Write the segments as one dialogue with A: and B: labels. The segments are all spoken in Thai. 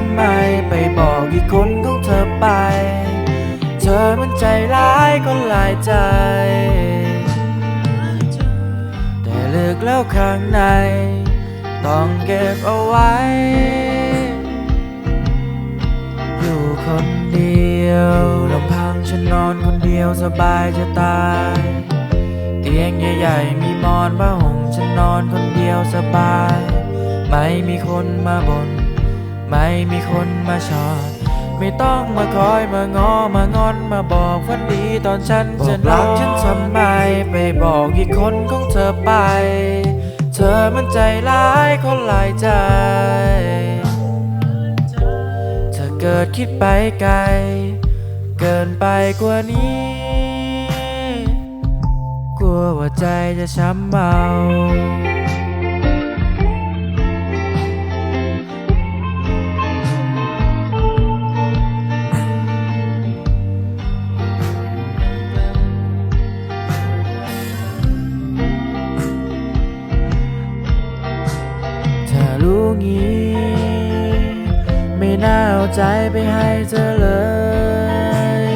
A: ำไมไปบอกอีกคนของเธอไป เธอมันใจร้ายคนหลายใจ แต่เลิกแล้วข้างใน ต้องเก็บเอาไว้ อยู่คนเดียวลำพังฉันนอนคนเดียวสบายจะตาย เตียงใหญ่ๆมีหมอนผ้าห่มฉันนอนคนเดียวสบาย ไม่มีคนมาบน่น ไม่มีคนมาชอดไม่ต้องมาคอยมางอมางอนมาบอกฝันดีตอนฉันจะนอนรักฉันทำไมไปบอกอีกคนของเธอไป เธอมันใจร้ายคนหลายใจ เธอเกิดคิดไปไกล เกินไปกว่านี้ กลัวว่าใจจะช้ำเมา ใจไปให้เธอเลย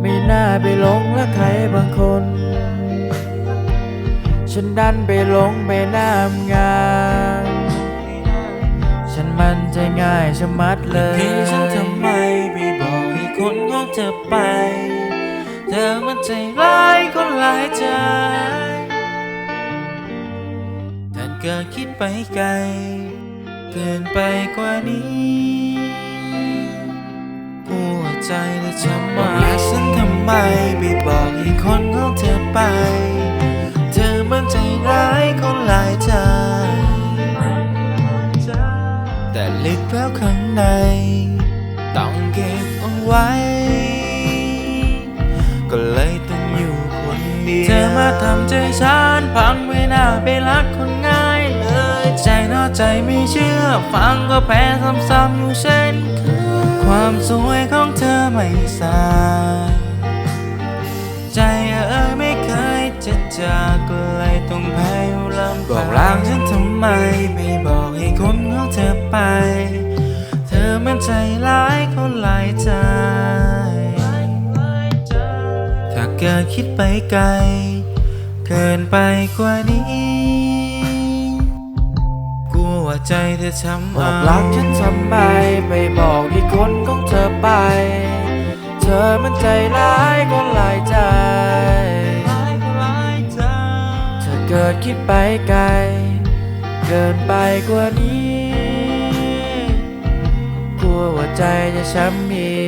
A: ไม่น่าไปหลงรักใครบางคน ฉันดันไปหลงไปน้ำงานฉันมันใจง่ายชะมัดเลย
B: เพียงฉันทำไมไปบอกให้คนของเธอไป เธอมันใจร้ายคนหลายใจแต่เกิดคิดไปไกล เกินไปกว่านี้ ใจและช้ำมาฉันทำไมไปบอกให้คนของเธอไป เธอมันใจร้ายคนหลายใจ แต่ลึกแล้วข้างใน ต้องเก็บเอาไว้ ก็เลยต้องอยู่คนเดียว เธอมาทำใจฉันพังไม่น่าไปรักคนง่ายเลย ใจนอกใจไม่เชื่อ ฟังก็แพ้ซ้ำๆอยู่เช่นเคยความสวยของเธอ ไม่สายใจเอ๋ยไม่เคยจะจากเลยต้องแพ้อยู่ลำบอกลางฉันทำไม ไม่บอกให้คนของเธอไป เธอมันใจร้ายคนหลายใจ ถ้าเกิดคิดไปไกล เกินไปกว่านี้กลัวว่าใจเธอช้ำ
A: บอก
B: เอา
A: รักฉันทำไมไปบอก คนของเธอไป เธอมันใจร้ายก็หลายใจ เธอเกิดคิดไปไกล เกินไปกว่านี้ กลัวว่าใจจะช้ำอี